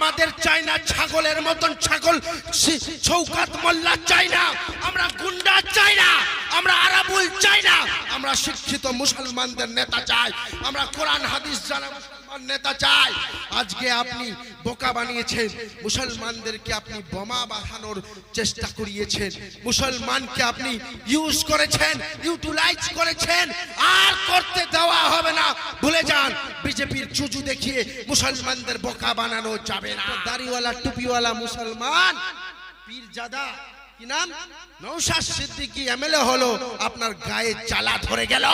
আমাদের চাই না ছাগলের মতন ছাগল শৌকাত মোল্লা চাই না আমরা গুন্ডা চাই না আমরা আরাবুল চাই না আমরা শিক্ষিত মুসলমানদের নেতা চাই, আমরা কোরআন, হাদিস জানা নেতা চাই। আজকে আপনি বোকা বানিয়েছেন, মুসলমানদেরকে আপনি বোমা বাঁধানোর চেষ্টা করিয়েছেন, মুসলমানকে আপনি ইউজ করেছেন ইউটিলাইজ করেছেন, আর করতে দেওয়া হবে না। ভুলে দেখিয়ে মুসলমানদের বোকা বানানো যাবে না। দাড়িওয়ালা টুপিওয়ালা মুসলমান। পীরজাদা কি নাম? নৌশাদ সিদ্দিকী এমএলএ হলো আপনার গায়ে চালা ধরে গেল।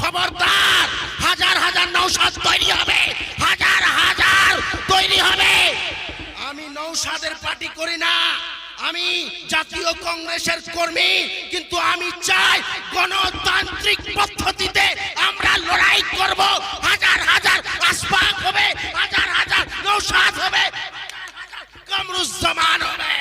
খবরদার হাজার হাজার নৌশাদ তৈরি হবে হাজার হাজার তৈরি হবে। আমি নৌশাদের পার্টি করি না আমি জাতীয় কংগ্রেসের কর্মী কিন্তু আমি চাই গণতান্ত্রিক পদ্ধতিতে আমরা লড়াই করব হাজার হবে। কামরুজ্জামান হবে।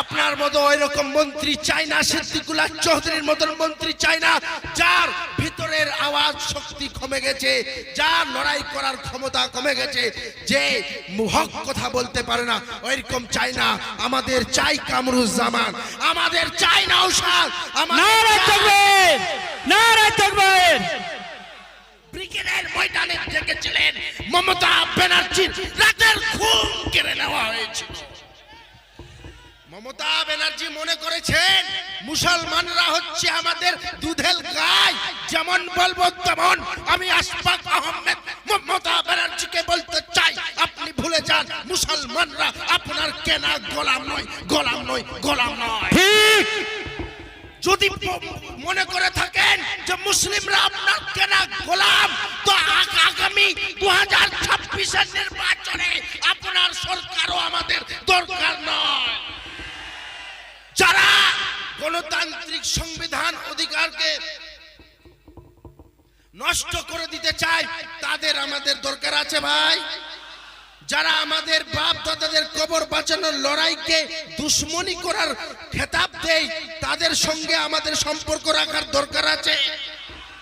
আপনার মতো ওই রকম মন্ত্রী চাই না সিদ্দিকুল্লাহ চৌধুরীর মতন মন্ত্রী চাই না যার ভিতরের আওয়াজ শক্তি কমে গেছে যার লড়াই করার ক্ষমতা কমে গেছে যে হক কথা বলতে পারে না ওইরকম চাই না। আমাদের চাই কামরুজ্জামান আমাদের চাই না ঔষধ আমাদের নারে চাই- তকবীর নারে তকবীর ময়দানে ডেকেছিলেন মমতা ব্যানার্জির রাতের খুন কেড়ে নেওয়া হয়েছিল। মমতা ব্যানার্জি মনে করেছেন, মুসলমানরা হচ্ছে আমাদের দুধেল গাই। যেমন বলব তেমন আমি আশফাক আহমেদ মমতা ব্যানার্জিকে বলতে চাই, আপনি ভুলে যান, মুসলমানরা আপনার কেনা গোলাম নয়, গোলাম মুসলিমরা আপনার কেনা গোলাম, তো আগামী দু হাজার ছাব্বিশের নির্বাচনে আপনার সরকারও আমাদের দরকার নয়। যারা গণতান্ত্রিক সংবিধান অধিকারকে নষ্ট করে দিতে চায়, তাদের আমাদের দরকার আছে ভাই। যারা আমাদের বাপ দাদাদের কবর বাঁচানোর লড়াইকে দুশ্মনী করার খেতাব দেয়, তাদের সঙ্গে আমাদের সম্পর্ক রাখার দরকার আছে।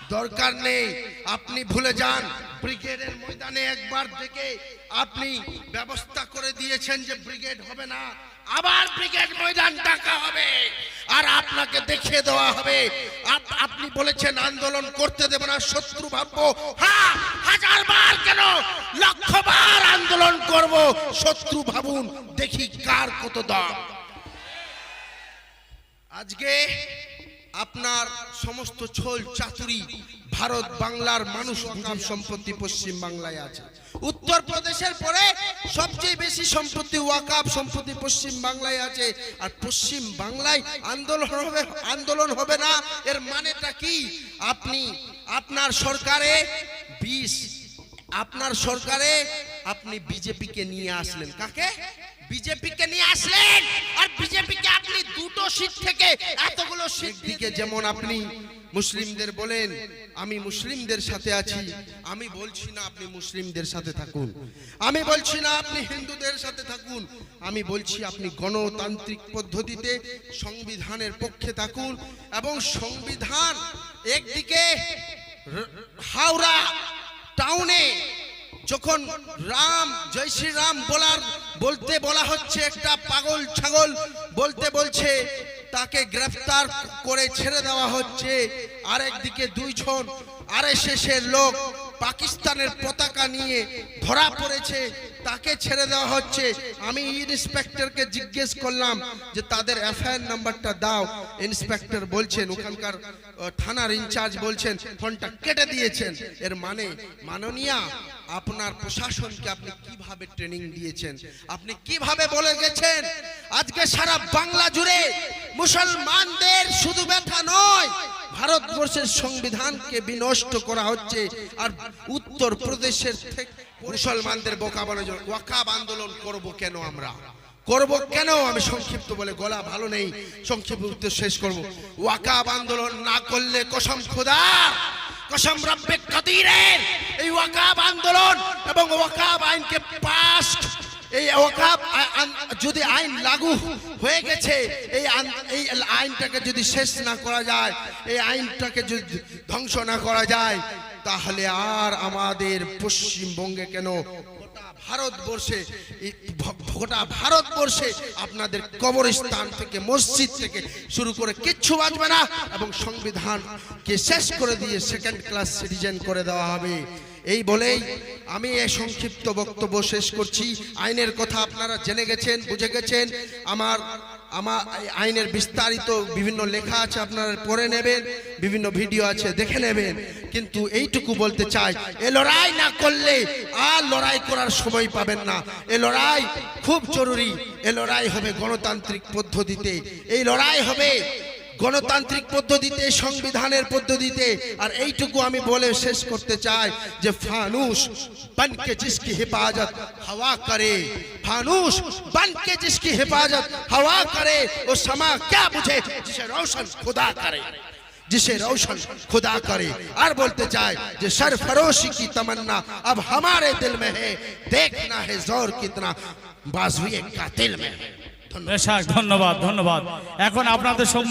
দরকার নেই। আপনি ভুলে যান। ব্রিগেডের ময়দানে একবার থেকে আপনি ব্যবস্থা করে দিয়েছেন যে ব্রিগেড হবে না। আবার ব্রিগেড ময়দান ডাকা হবে। আর আপনাকে দেখিয়ে দেওয়া হবে। আপনি বলেছেন আন্দোলন করতে দেব না, শত্রু ভাববো। হ্যাঁ হাজার বার কেন? লক্ষ বার আন্দোলন করব। শত্রু ভাবুন, দেখি কার কত দাম। আজকে আপনার সমস্ত ছোল চাতুরি ভারত বাংলার মানুষ বুঝাম সম্পত্তি পশ্চিম বাংলায় আছে। উত্তর প্রদেশের পরে সবচেয়ে বেশি সম্পত্তি ওয়াকাব সম্পত্তি পশ্চিম বাংলায় আছে। আর পশ্চিম বাংলায় আন্দোলন হবে আন্দোলন হবে না, এর মানেটা কি? আপনি, আপনার সরকারে বিষ আপনার সরকারে আপনি বিজেপিকে নিয়ে আসলেন। কাকে? বিজেপিকে নিয়ে আসলেন। আর বিজেপিকে আপনি দুটো সিট থেকে এতগুলো সিট দিকে যেমন আপনি মুসলিমদের বলেন আমি মুসলিমদের সাথে আছি। আমি বলছি না আপনি মুসলিমদের সাথে থাকুন। আমি বলছি না আপনি হিন্দুদের সাথে থাকুন। আমি বলছি আপনি গণতান্ত্রিক পদ্ধতিতে সংবিধানের পক্ষে থাকুন এবং সংবিধান একদিকে হাওড়া টাউনে যখন রাম, জয় শ্রী রাম বলার, বলতে বলা হচ্ছে একটা পাগল ছাগল, বলতে বলছে, তাকে গ্রেফতার করে ছেড়ে দেওয়া হচ্ছে। আরেকদিকে দুইজন শেষের লোক পাকিস্তানের পতাকা নিয়ে ধরা পড়েছে, তাকে ছেড়ে দেওয়া হচ্ছে। আমি ইন্সপেক্টরকে জিজ্ঞেস করলাম যে, তাদের এফআইআর নাম্বারটা দাও। ইন্সপেক্টর বলছেন, ওখানকার থানার ইনচার্জ বলছেন, ফোনটা কেটে দিয়েছেন। এর মানে মাননীয়া আপনার প্রশাসনকে আপনি কীভাবে ট্রেনিং দিয়েছেন? আপনি কীভাবে বলে গেছেন? আজকে সারা বাংলা জুড়ে মুসলমানদের শুধু ব্যথা নয়, ভারতবর্ষের সংবিধানকে বিনষ্ট করা হচ্ছে আর উত্তর প্রদেশের থেকে মুসলমানদের বোকা বানানোর ওয়াকাব আন্দোলন করব কেন আমরা? করব কেন? আমি সংক্ষিপ্ত বলে গলা ভালো নেই। সংক্ষিপ্ত উত্তর শেষ করব। ওয়াকাব আন্দোলন না করলে কসম খোদা, কসম রব্বে কাদিরের এই ওয়াকাব আন্দোলন এবং ওয়াকাব আইনকে পাশ এই ওয়াকাব যদি আইন লাগু হয়ে গেছে, এই এই আইনটাকে যদি শেষ না করা যায়, এই আইনটাকে যদি ধ্বংস না করা যায় তাহলে আর আমাদের পশ্চিমবঙ্গে কেন ভারতবর্ষে গোটা ভারতবর্ষে আপনাদের কবরস্থান থেকে, মসজিদ থেকে শুরু করে কিচ্ছু বাঁচবে না এবং সংবিধানকে শেষ করে দিয়ে সেকেন্ড ক্লাস সিটিজেন করে দেওয়া হবে। এই বলেই আমি এই সংক্ষিপ্ত বক্তব্য শেষ করছি। আইনের কথা আপনারা জেনে গেছেন, বুঝে গেছেন। আমার আমার আইনের বিস্তারিত বিভিন্ন লেখা আছে, আপনারা পড়ে নেবেন, বিভিন্ন ভিডিও আছে, দেখে নেবেন। কিন্তু এইটুকু বলতে চাই, এ লড়াই না করলে আর লড়াই করার সময় পাবেন না। এ লড়াই খুব জরুরি, এ লড়াই হবে গণতান্ত্রিক পদ্ধতিতে। এই লড়াই হবে গণতান্ত্রিক পদ্ধতিতে সংবিধানের পদ্ধতিতে আর এইটুকু আমি বলে শেষ করতে চাই যে ফানুস बनके जिसकी हिफाजत हवा करे फानूस बनके जिसकी हिफाजत हवा करे वो समा क्या बुझे जिसे रोशन खुदा करे जिसे रोशन खुदा करे और बोलते चाहे जो सरफरोशी की तमन्ना अब हमारे दिल में है देखना है जोर कितना बाजुए का दिल में है धन्यवाद বেশাক ধন্যবাদ ধন্যবাদ এখন আপনাদের সম্মুখ